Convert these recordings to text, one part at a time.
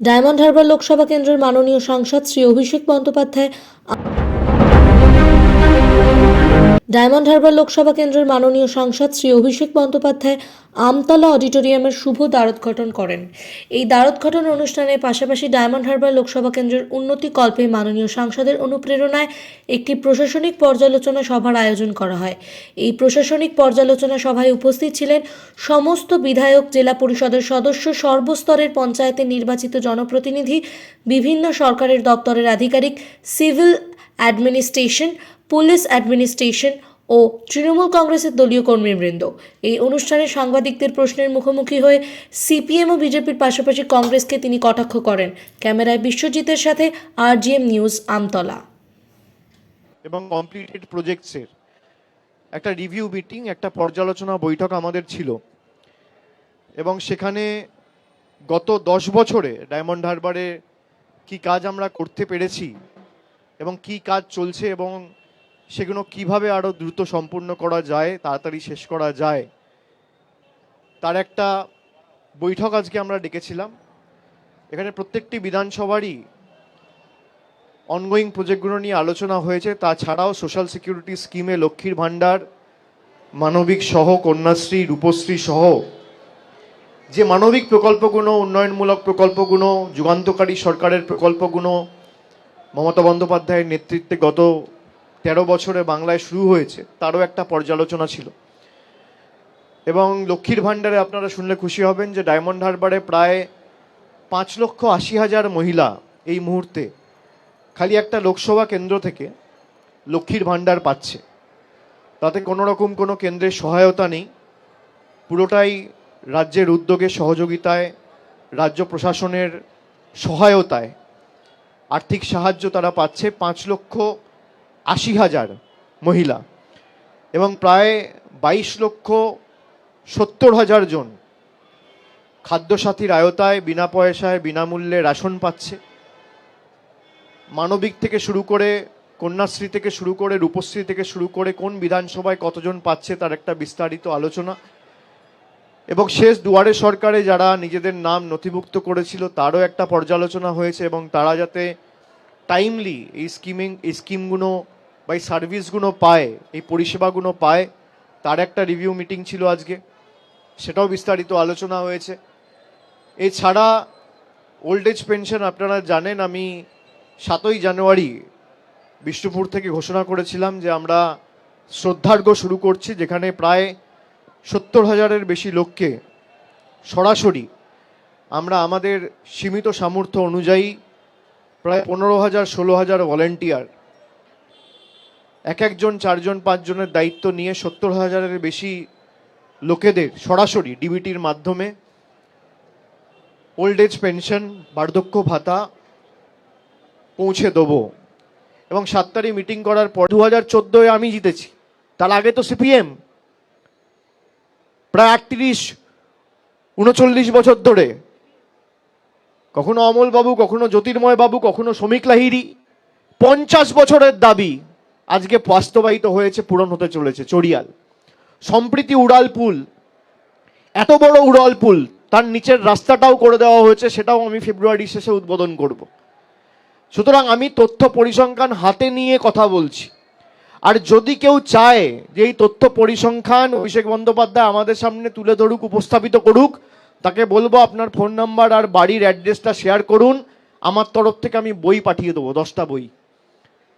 Diamond Harbour Lok Sabha কেন্দ্রের মাননীয় সাংসদ শ্রী অভিষেক বন্দ্যোপাধ্যায় ডায়মন্ড হারবার লোকসভা কেন্দ্রের মাননীয় সাংসদ শ্রী অভিষেক বন্দ্যোপাধ্যায় আমতলা অডিটোরিয়ামের শুভ দ্বারোদ্ঘাটন করেন। এই দ্বারোদ্ঘাটন অনুষ্ঠানের পাশাপাশি ডায়মন্ড হারবার লোকসভা কেন্দ্রের উন্নতি কল্পে মাননীয় সাংসদের অনুপ্রেরণায় একটি প্রশাসনিক পর্যালোচনা সভার আয়োজন করা হয়। এই প্রশাসনিক পর্যালোচনা সভায় উপস্থিত ছিলেন সমস্ত বিধায়ক, জেলা পরিষদের সদস্য, সর্বস্তরের পঞ্চায়েতের নির্বাচিত জনপ্রতিনিধি, বিভিন্ন সরকারের দপ্তরের আধিকারিক, সিভিল অ্যাডমিনিস্ট্রেশন পুলিশ অ্যাডমিনিস্ট্রেশন ও তৃণমূল কংগ্রেসের দলীয় কর্মীবৃন্দ। এই অনুষ্ঠানে সাংবাদিকদের প্রশ্নের মুখোমুখি হয়ে সিপিএম ও বিজেপির পাশাপাশি কংগ্রেসকে তিনি কটাক্ষ করেন। ক্যামেরায় বিশ্বজিতের সাথে আরজিএম নিউজ আমতলা। এবং কমপ্লিটেড প্রজেক্টসের একটা রিভিউ মিটিং, একটা পর্যালোচনা বৈঠক আমাদের ছিল। এবং সেখানে গত দশ বছরে ডায়মন্ড হারবারে কি কাজ আমরা করতে পেরেছি এবং কি কাজ চলছে এবং সেগুলো কীভাবে আরও দ্রুত সম্পূর্ণ করা যায়, তাড়াতাড়ি শেষ করা যায়, তার একটা বৈঠক আজকে আমরা ডেকেছিলাম। এখানে প্রত্যেকটি বিধানসভারই অনগোয়িং প্রজেক্টগুলো নিয়ে আলোচনা হয়েছে। তাছাড়াও সোশ্যাল সিকিউরিটি স্কিমে লক্ষ্মীর ভাণ্ডার, মানবিক সহ, কন্যাশ্রী, রূপশ্রী সহ যে মানবিক প্রকল্পগুলো, উন্নয়নমূলক প্রকল্পগুলো, যুগান্তকারী সরকারের প্রকল্পগুলো, মমতা বন্দ্যোপাধ্যায়ের নেতৃত্বে গত তেরো বছরে বাংলায় শুরু হয়েছে, তারও একটা পর্যালোচনা ছিল। এবং লক্ষ্মীর ভাণ্ডারে আপনারা শুনলে খুশি হবেন যে ডায়মন্ড হারবারে প্রায় পাঁচ লক্ষ আশি হাজার মহিলা এই মুহূর্তে খালি একটা লোকসভা কেন্দ্র থেকে লক্ষ্মীর ভাণ্ডার পাচ্ছে। তাতে কোনো রকম কোনো কেন্দ্রের সহায়তা নেই। পুরোটাই রাজ্যের উদ্যোগে, সহযোগিতায়, রাজ্য প্রশাসনের সহায়তায় আর্থিক সাহায্য তারা পাচ্ছে। পাঁচ লক্ষ আশি হাজার মহিলা এবং প্রায় বাইশ লক্ষ সত্তর হাজার জন খাদ্যসাথীর আয়তায় বিনা পয়সায় বিনামূল্যে রেশন পাচ্ছে। মানবিক থেকে শুরু করে কন্যাশ্রী থেকে শুরু করে রূপশ্রী থেকে শুরু করে কোন বিধানসভায় কতজন পাচ্ছে তার একটা বিস্তারিত আলোচনা। এবং শেষ দুয়ারে সরকারে যারা নিজেদের নাম নথিভুক্ত করেছিল তারও একটা পর্যালোচনা হয়েছে এবং তারা যাতে টাইমলি এই স্কিমিং এই স্কিমগুলো বা এই সার্ভিসগুলো পায়, এই পরিষেবাগুলো পায়। তার একটা রিভিউ মিটিং ছিল আজকে, সেটাও বিস্তারিত আলোচনা হয়েছে। এছাড়া ওল্ড এজ পেনশন আপনারা জানেন, আমি সাতই জানুয়ারি বিষ্ণুপুর থেকে ঘোষণা করেছিলাম যে আমরা শ্রদ্ধার্ঘ শুরু করছি, যেখানে প্রায় সত্তর হাজারের বেশি লোককে সরাসরি আমরা আমাদের সীমিত সামর্থ্য অনুযায়ী প্রায় পনেরো হাজার, ষোলো হাজার ভলেন্টিয়ার এক একজন, চারজন, পাঁচজনের দায়িত্ব নিয়ে সত্তর হাজারের বেশি লোকেদের সরাসরি ডিবিটির মাধ্যমে ওল্ড এজ পেনশন, বার্ধক্য ভাতা পৌঁছে দেবো। এবং সাত তারিখ মিটিং করার পর দু হাজার চোদ্দোয় আমি জিতেছি। তার আগে তো সিপিএম। প্রায় একত্রিশ উনচল্লিশ বছর ধরে কখনো অমল বাবু কখনো জ্যোতির্ময় বাবু, কখনো শ্রমিক লাহিরি পঞ্চাশ বছরের দাবি আজকে বাস্তবায়িত হয়েছে, পূরণ হতে চলেছে। চড়িয়াল। সম্প্রীতি উড়াল পুল। এত বড় উড়াল পুল, তার নিচের রাস্তাটাও করে দেওয়া হয়েছে, সেটাও আমি ফেব্রুয়ারি শেষে উদ্বোধন করব। সুতরাং আমি তথ্য পরিসংখ্যান হাতে নিয়ে কথা বলছি। আর যদি কেউ চায় যে এই তথ্য পরিসংখ্যান অভিষেক বন্দ্যোপাধ্যায় আমাদের সামনে তুলে ধরুক, উপস্থাপিত করুক, তাকে বলব আপনার ফোন নাম্বার আর বাড়ির অ্যাড্রেসটা শেয়ার করুন। আমার তরফ থেকে আমি বই পাঠিয়ে দেবো, দশটা বই।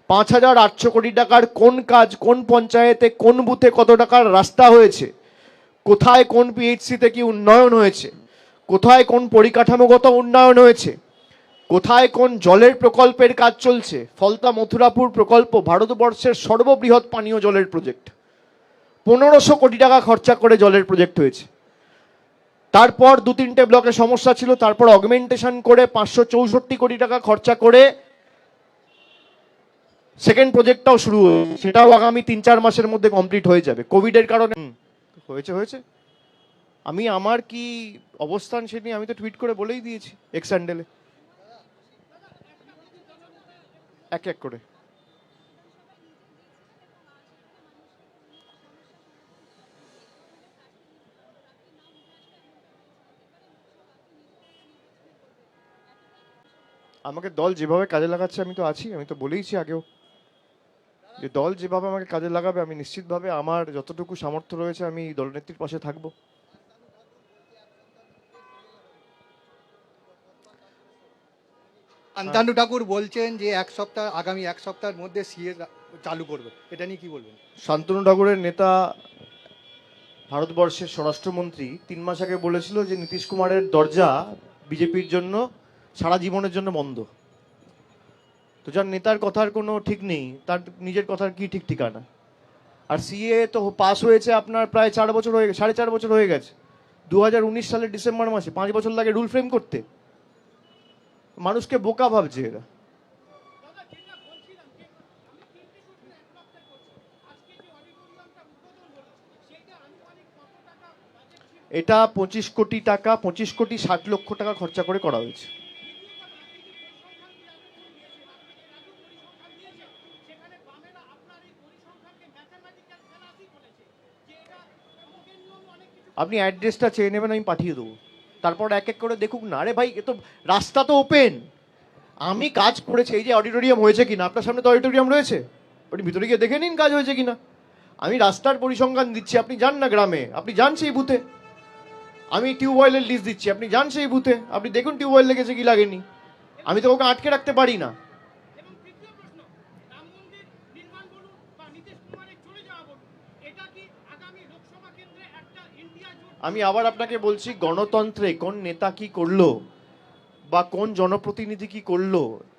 পাঁচ হাজার আটশো কোটি টাকার কোন কাজ, কোন পঞ্চায়েতে, কোন বুথে কত টাকার রাস্তা হয়েছে? কোথায় কোন পিএইচসিতে কি উন্নয়ন হয়েছে? কোথায় কোন পরিকাঠামোগত উন্নয়ন হয়েছে? কোথায় কোন জলের প্রকল্পের কাজ চলছে? ফলতা মথুরাপুর প্রকল্প ভারতবর্ষের সর্ববৃহৎ পানীয় জলের প্রজেক্ট। পনেরোশো কোটি টাকা খরচা করে জলের প্রজেক্ট হয়েছে। তারপর দু তিনটে ব্লকে সমস্যা ছিল, তারপর অগমেন্টেশন করে পাঁচশো চৌষট্টি কোটি টাকা খরচা করে সেকেন্ড প্রজেক্টটাও শুরু সেটাও আগামী তিন চার মাসের মধ্যে কমপ্লিট হয়ে যাবে। কোভিডের কারণে হয়েছে হয়েছে। আমি আমার কি অবস্থান সে নিয়ে আমি তো টুইট করে বলেই দিয়েছি এক্স হ্যান্ডেলে এক এক করে। আমাকে দল যেভাবে কাজে লাগাচ্ছে, আমি তো আছি, আমি তো বলেইছি আগেও। যে দল যেভাবে আমাকে কাজে লাগাবে আমি নিশ্চিতভাবে আমার যতটুকু সামর্থ্য রয়েছে আমি দলনেত্রীর পাশে থাকব। আন্তানু ঠাকুর বলছেন যে এক সপ্তাহ আগামী এক সপ্তাহের মধ্যে সিএ চালু করবে। এটা নিয়ে কি বলবেন? শান্তনু ঠাকুরের নেতা ভারতবর্ষের স্বরাষ্ট্রমন্ত্রী তিন মাস আগে বলেছিল যে নীতিশ কুমারের দরজা বিজেপির জন্য সারা জীবনের জন্য বন্ধ। তো যার নেতার কথার কোনো ঠিক নেই, তার নিজের কথার কি ঠিক ঠিকানা? আর সিএ তো পাস হয়েছে আপনার প্রায় চার বছর হয়ে গেছে সাড়ে চার বছর হয়ে গেছে। দু হাজার উনিশ সালের ডিসেম্বর মাসে, পাঁচ বছর লাগে রুল ফ্রেম করতে। মানুষকে বোকা ভাবছে এরা। এটা পঁচিশ কোটি টাকা, পঁচিশ কোটি ষাট লক্ষ টাকা খরচা করে করা হয়েছে। আপনি অ্যাড্রেসটা চেয়ে নেবেন, আমি পাঠিয়ে দেবো। তারপর এক এক করে দেখুক, না আরে ভাই, এ তো রাস্তা তো ওপেন আমি কাজ করেছি, এই যে অডিটোরিয়াম হয়েছে কিনা? আপনার সামনে তো অডিটোরিয়াম রয়েছে। আপনি ভিতরে গিয়ে দেখে নিন কাজ হয়েছে কিনা। আমি রাস্তার পরিসংখ্যান দিচ্ছি, আপনি যান না গ্রামে, আপনি যান সেই বুথে আমি টিউবওয়েলের লিস্ট দিচ্ছি, আপনি যান সেই বুথে আপনি দেখুন টিউবওয়েল লেগেছে কি লাগেনি। আমি তো ওকে আটকে রাখতে পারি না এবং তৃতীয় প্রশ্ন রাম মন্দির নির্মাণ বলুন বা নীতিশ কুমারের চলে যাওয়া বলুন এটা কি আগামী লোকসভা কেন্দ্রে একটা ইন্ডিয়া জোট আমি আবার আপনাকে বলছি, গণতন্ত্রে কোন নেতা কি করল বা কোন জনপ্রতিনিধি কি করল,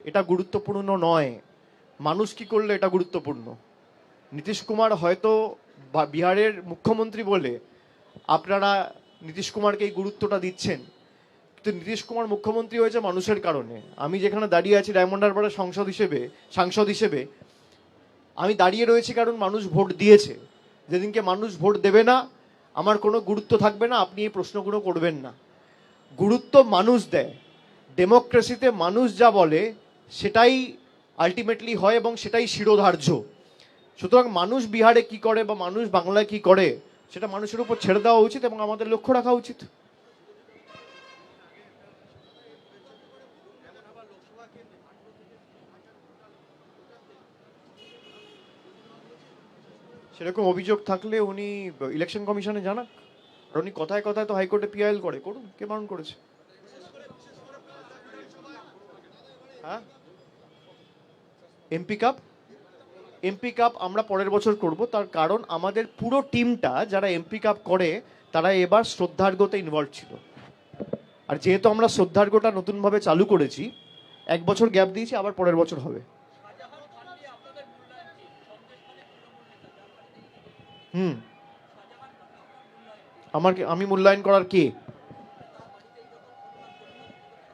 এটা গুরুত্বপূর্ণ নয়। মানুষ কি করল, এটা গুরুত্বপূর্ণ। নীতিশ কুমার হয়তো বিহারের মুখ্যমন্ত্রী বলে আপনারা নীতিশ কুমারকে এই গুরুত্বটা দিচ্ছেন। কিন্তু নীতিশ কুমার মুখ্যমন্ত্রী হয়েছে মানুষের কারণে। আমি যেখানে দাঁড়িয়ে আছি, ডায়মন্ড হারবারের সংসদ হিসেবে, সাংসদ হিসেবে, আমি দাঁড়িয়ে রয়েছি কারণ মানুষ ভোট দিয়েছে। যেদিনকে মানুষ ভোট দেবে না আমার কোনো গুরুত্ব থাকবে না, আপনি এই প্রশ্নগুলো করবেন না। গুরুত্ব মানুষ দেয়। ডেমোক্রেসিতে মানুষ যা বলে, সেটাই আলটিমেটলি হয় এবং সেটাই শিরোধার্য। সুতরাং মানুষ বিহারে কি করে বা মানুষ বাংলায় কি করে, সেটা মানুষের উপর ছেড়ে দেওয়া উচিত এবং আমাদের লক্ষ্য রাখা উচিত। সেরকম অভিযোগ থাকলে উনি ইলেকশন কমিশনে জানাক। আর উনি কথায় কথায় তো হাইকোর্টে পিআইএল করে। করুন, কে বারণ করেছে? হ্যাঁ? এমপি কাপ এমপি কাপ আমরা পরের বছর করব। তার কারণ আমাদের পুরো টিমটা যারা এমপি কাপ করে, তারা এবার শ্রদ্ধার্ঘতে ইনভলভ ছিল। আর যেহেতু আমরা শ্রদ্ধার্ঘটা নতুনভাবে চালু করেছি, এক বছর গ্যাপ দিয়েছি, আবার পরের বছর হবে। হুম। আমার আমি মূল্যায়ন করার কে?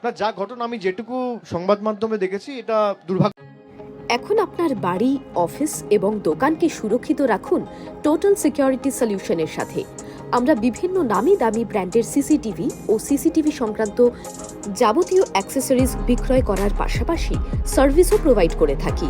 না, যা ঘটনা, আমি যেটুকু সংবাদ মাধ্যমে দেখেছি, এটা দুর্ভাগ্য এখন আপনার বাড়ি, অফিস এবং দোকানকে সুরক্ষিত রাখুন টোটাল সিকিউরিটি সলিউশনের সাথে। আমরা বিভিন্ন নামি দামি ব্র্যান্ডের সিসিটিভি ও সিসিটিভি সংক্রান্ত যাবতীয় অ্যাক্সেসরিজ বিক্রয় করার পাশাপাশি সার্ভিসও প্রোভাইড করে থাকি।